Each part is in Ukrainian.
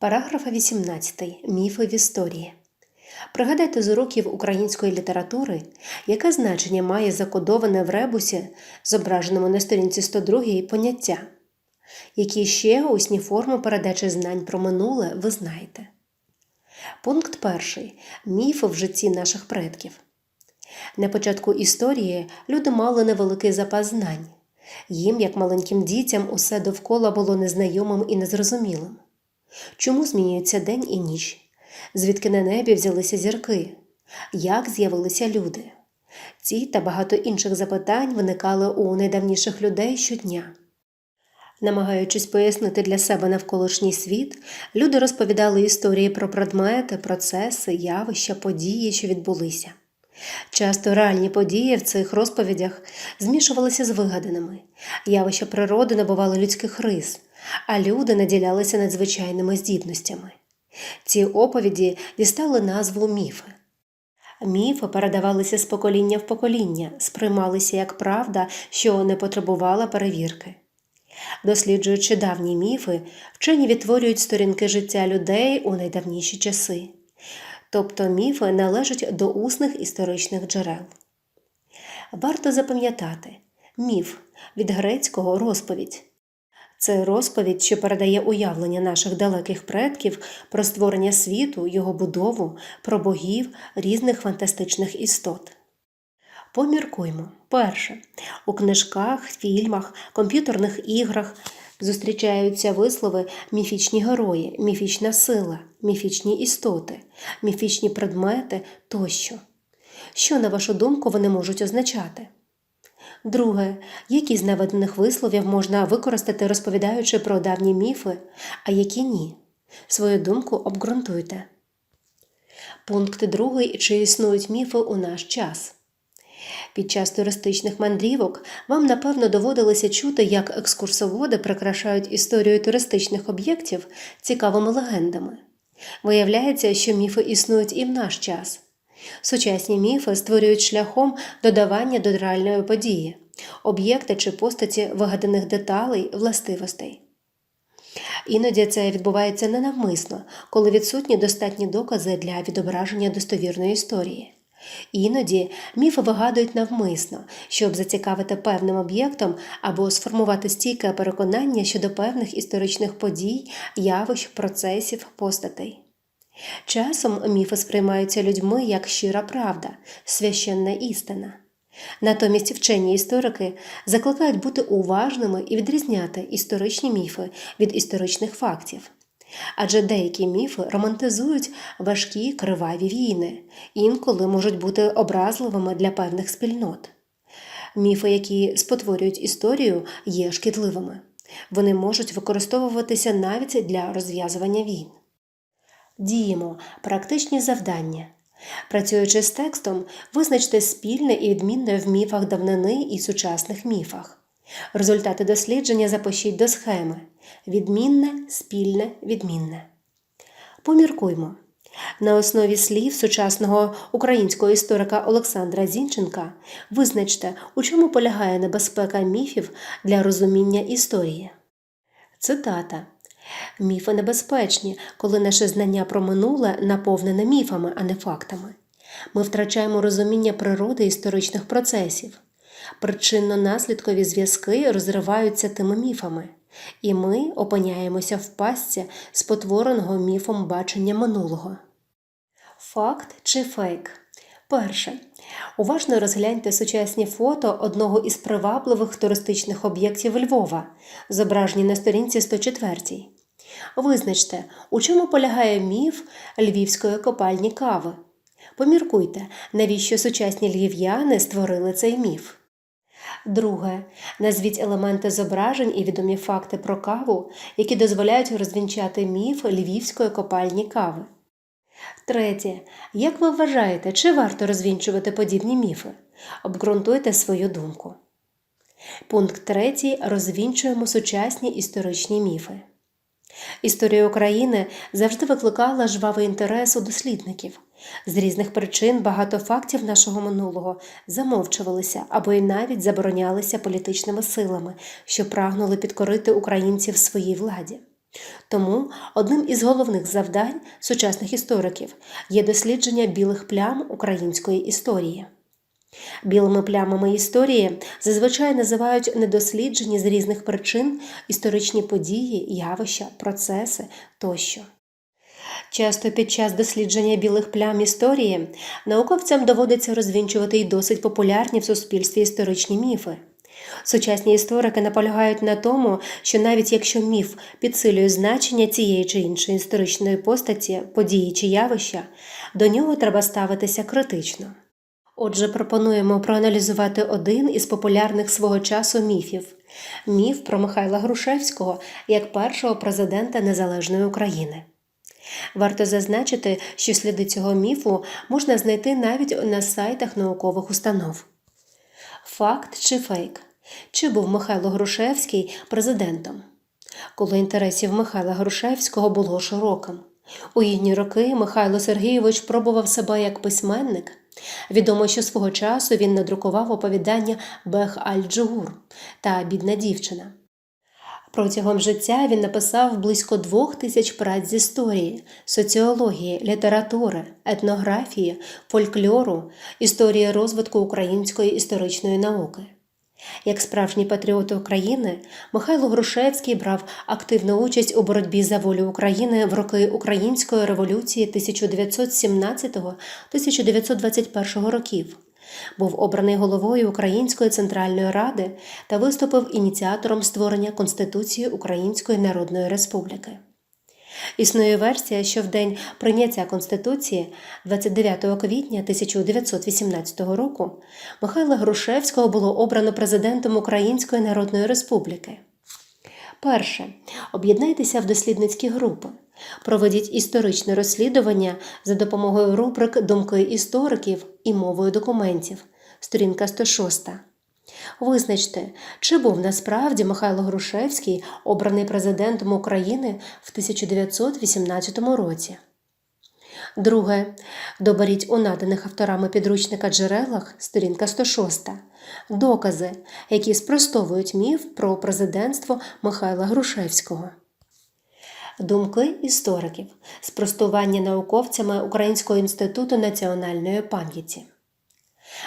Параграф 18. Міфи в історії. Пригадайте з уроків української літератури, яке значення має закодоване в ребусі, зображеному на сторінці 102 поняття. Які ще усні форми передачі знань про минуле ви знаєте. Пункт перший. Міфи в житті наших предків. На початку історії люди мали невеликий запас знань. Їм, як маленьким дітям, усе довкола було незнайомим і незрозумілим. Чому змінюється день і ніч? Звідки на небі взялися зірки? Як з'явилися люди? Ці та багато інших запитань виникали у найдавніших людей щодня. Намагаючись пояснити для себе навколишній світ, люди розповідали історії про предмети, процеси, явища, події, що відбулися. Часто реальні події в цих розповідях змішувалися з вигаданими, явища природи набували людських рис, а люди наділялися надзвичайними здібностями. Ці оповіді дістали назву міфи. Міфи передавалися з покоління в покоління, сприймалися як правда, що не потребувала перевірки. Досліджуючи давні міфи, вчені відтворюють сторінки життя людей у найдавніші часи. Тобто міфи належать до усних історичних джерел. Варто запам'ятати міф від грецького розповідь. Це розповідь, що передає уявлення наших далеких предків про створення світу, його будову, про богів різних фантастичних істот. Поміркуймо. Перше. У книжках, фільмах, комп'ютерних іграх зустрічаються вислови міфічні герої, міфічна сила, міфічні істоти, міфічні предмети тощо. Що, на вашу думку, вони можуть означати? Друге, які з наведених висловів можна використати, розповідаючи про давні міфи, а які ні? Свою думку обґрунтуйте. Пункт другий. Чи існують міфи у наш час? Під час туристичних мандрівок вам, напевно, доводилося чути, як екскурсоводи прикрашають історію туристичних об'єктів цікавими легендами. Виявляється, що міфи існують і в наш час. Сучасні міфи створюють шляхом додавання до реальної події, об'єкти чи постаті вигаданих деталей, властивостей. Іноді це відбувається ненавмисно, коли відсутні достатні докази для відображення достовірної історії. Іноді міфи вигадують навмисно, щоб зацікавити певним об'єктом або сформувати стійке переконання щодо певних історичних подій, явищ, процесів, постатей. Часом міфи сприймаються людьми як щира правда, священна істина. Натомість вчені історики закликають бути уважними і відрізняти історичні міфи від історичних фактів. Адже деякі міфи романтизують важкі криваві війни, інколи можуть бути образливими для певних спільнот. Міфи, які спотворюють історію, є шкідливими. Вони можуть використовуватися навіть для розв'язування війн. Діємо практичні завдання. Працюючи з текстом, визначте спільне і відмінне в міфах давнини і сучасних міфах. Результати дослідження запишіть до схеми відмінне, спільне, відмінне. Поміркуймо. На основі слів сучасного українського історика Олександра Зінченка визначте, у чому полягає небезпека міфів для розуміння історії. Цитата. Міфи небезпечні, коли наше знання про минуле наповнене міфами, а не фактами. Ми втрачаємо розуміння природи історичних процесів. Причинно-наслідкові зв'язки розриваються тими міфами, і ми опиняємося в пастці спотвореного міфом бачення минулого. Факт чи фейк? Перше. Уважно розгляньте сучасні фото одного із привабливих туристичних об'єктів Львова, зображені на сторінці 104. Визначте, у чому полягає міф львівської копальні кави. Поміркуйте, навіщо сучасні львів'яни створили цей міф. Друге. Назвіть елементи зображень і відомі факти про каву, які дозволяють розвінчати міф львівської копальні кави. Третє. Як ви вважаєте, чи варто розвінчувати подібні міфи? Обґрунтуйте свою думку. Пункт третій. Розвінчуємо сучасні історичні міфи. Історія України завжди викликала жвавий інтерес у дослідників. З різних причин багато фактів нашого минулого замовчувалися або й навіть заборонялися політичними силами, що прагнули підкорити українців своїй владі. Тому одним із головних завдань сучасних істориків є дослідження білих плям української історії. Білими плямами історії зазвичай називають недосліджені з різних причин історичні події, явища, процеси тощо. Часто під час дослідження білих плям історії науковцям доводиться розвінчувати й досить популярні в суспільстві історичні міфи. Сучасні історики наполягають на тому, що навіть якщо міф підсилює значення цієї чи іншої історичної постаті, події чи явища, до нього треба ставитися критично. Отже, пропонуємо проаналізувати один із популярних свого часу міфів міф про Михайла Грушевського як першого президента Незалежної України. Варто зазначити, що сліди цього міфу можна знайти навіть на сайтах наукових установ. Факт чи фейк? Чи був Михайло Грушевський президентом? Коло інтересів Михайла Грушевського було широким. У їхні роки Михайло Сергійович пробував себе як письменник. Відомо, що свого часу він надрукував оповідання Бех Аль-Джугур та Бідна дівчина. Протягом життя він написав близько двох тисяч праць з історії, соціології, літератури, етнографії, фольклору, історії розвитку української історичної науки. Як справжній патріот України, Михайло Грушевський брав активну участь у боротьбі за волю України в роки Української революції 1917-1921 років. Був обраний головою Української центральної ради та виступив ініціатором створення Конституції Української Народної Республіки. Існує версія, що в день прийняття Конституції 29 квітня 1918 року Михайла Грушевського було обрано президентом Української Народної Республіки. Перше. Об'єднайтеся в дослідницькі групи. Проведіть історичне розслідування за допомогою рубрик Думки істориків і мовою документів. Сторінка 106. Визначте, чи був насправді Михайло Грушевський обраний президентом України в 1918 році. Друге. Доберіть у наданих авторами підручника джерелах сторінка 106 докази, які спростовують міф про президентство Михайла Грушевського. Думки істориків. Спростування науковцями Українського інституту національної пам'яті.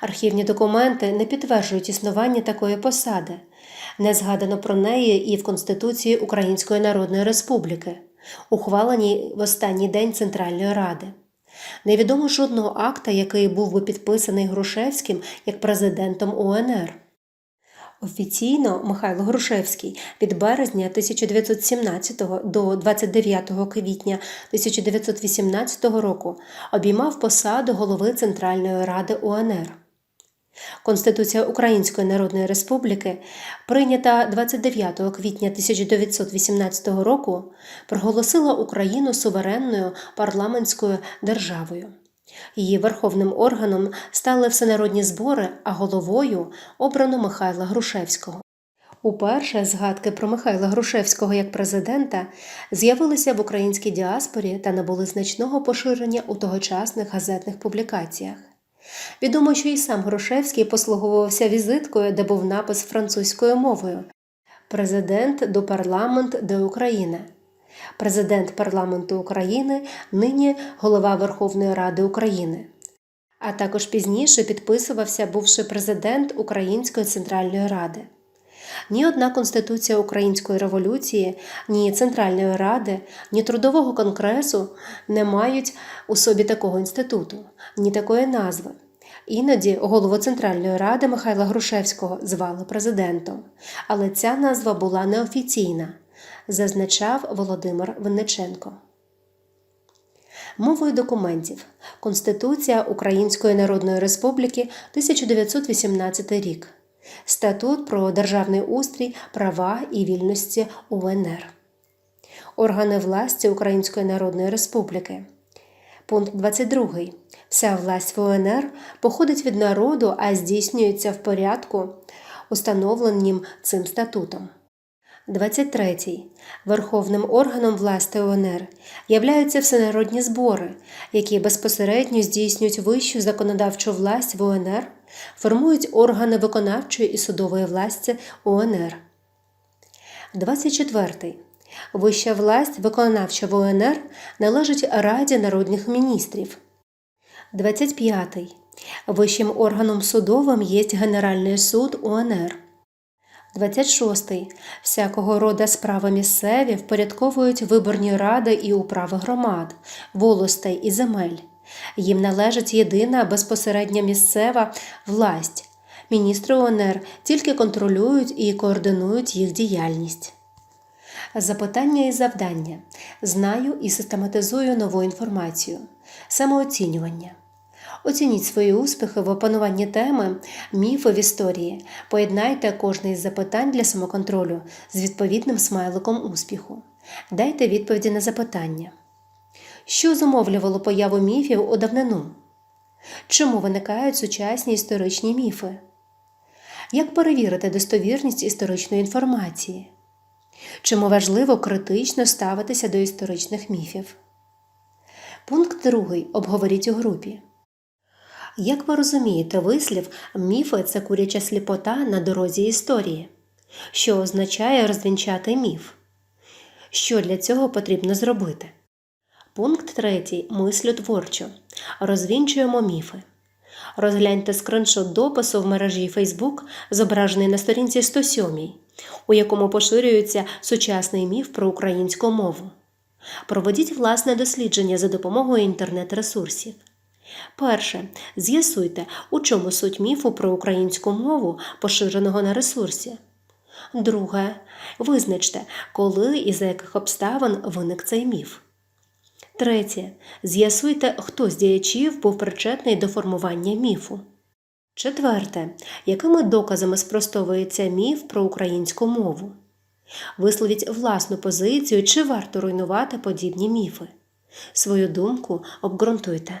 Архівні документи не підтверджують існування такої посади. Не згадано про неї і в Конституції Української Народної Республіки, ухваленій в останній день Центральної Ради. Невідомо жодного акта, який був би підписаний Грушевським як президентом УНР. Офіційно Михайло Грушевський від березня 1917 до 29 квітня 1918 року обіймав посаду голови Центральної Ради УНР. Конституція Української Народної Республіки, прийнята 29 квітня 1918 року, проголосила Україну суверенною парламентською державою. Її верховним органом стали всенародні збори, а головою обрано Михайла Грушевського. Уперше згадки про Михайла Грушевського як президента з'явилися в українській діаспорі та набули значного поширення у тогочасних газетних публікаціях. Відомо, що і сам Грушевський послуговувався візиткою, де був напис французькою мовою Президент до парламент де Україна. Президент парламенту України, нині голова Верховної Ради України. А також пізніше підписувався бувши президент Української Центральної Ради. Ні одна Конституція Української революції, ні Центральної Ради, ні Трудового конгресу не мають у собі такого інституту, ні такої назви. Іноді голову Центральної ради Михайла Грушевського звали президентом, але ця назва була неофіційна, зазначав Володимир Винниченко. Мовою документів Конституція Української Народної Республіки 1918 рік. Статут про державний устрій, права і вільності УНР. Органи власті Української Народної Республіки. Пункт 22. Вся власть в УНР походить від народу, а здійснюється в порядку, установленім цим статутом. 23. Верховним органом власти УНР являються всенародні збори, які безпосередньо здійснюють вищу законодавчу власть в УНР, формують органи виконавчої і судової власті УНР. 24. Вища власть виконавча в УНР належить Раді народних міністрів. 25. Вищим органом судовим є Генеральний суд УНР. 26. Всякого рода справи місцеві впорядковують виборні ради і управи громад, волостей і земель. Їм належить єдина безпосередня місцева власть. Міністри УНР тільки контролюють і координують їх діяльність. Запитання і завдання. Знаю і систематизую нову інформацію. Самооцінювання. Оцініть свої успіхи в опануванні теми міфи в історії. Поєднайте кожне із запитань для самоконтролю з відповідним смайликом успіху. Дайте відповіді на запитання. Що зумовлювало появу міфів у давнину? Чому виникають сучасні історичні міфи? Як перевірити достовірність історичної інформації? Чому важливо критично ставитися до історичних міфів? Пункт другий. Обговоріть у групі. Як ви розумієте вислів міфи це куряча сліпота на дорозі історії, що означає розвінчати міф? Що для цього потрібно зробити? Пункт третій. Мислю творчо. Розвінчуємо міфи. Розгляньте скриншот допису в мережі Facebook, зображений на сторінці 107, у якому поширюється сучасний міф про українську мову. Проведіть власне дослідження за допомогою інтернет-ресурсів. Перше. З'ясуйте, у чому суть міфу про українську мову, поширеного на ресурсі. Друге. Визначте, коли і за яких обставин виник цей міф. Третє. З'ясуйте, хто з діячів був причетний до формування міфу. Четверте. Якими доказами спростовується міф про українську мову? Висловіть власну позицію, чи варто руйнувати подібні міфи. Свою думку обґрунтуйте.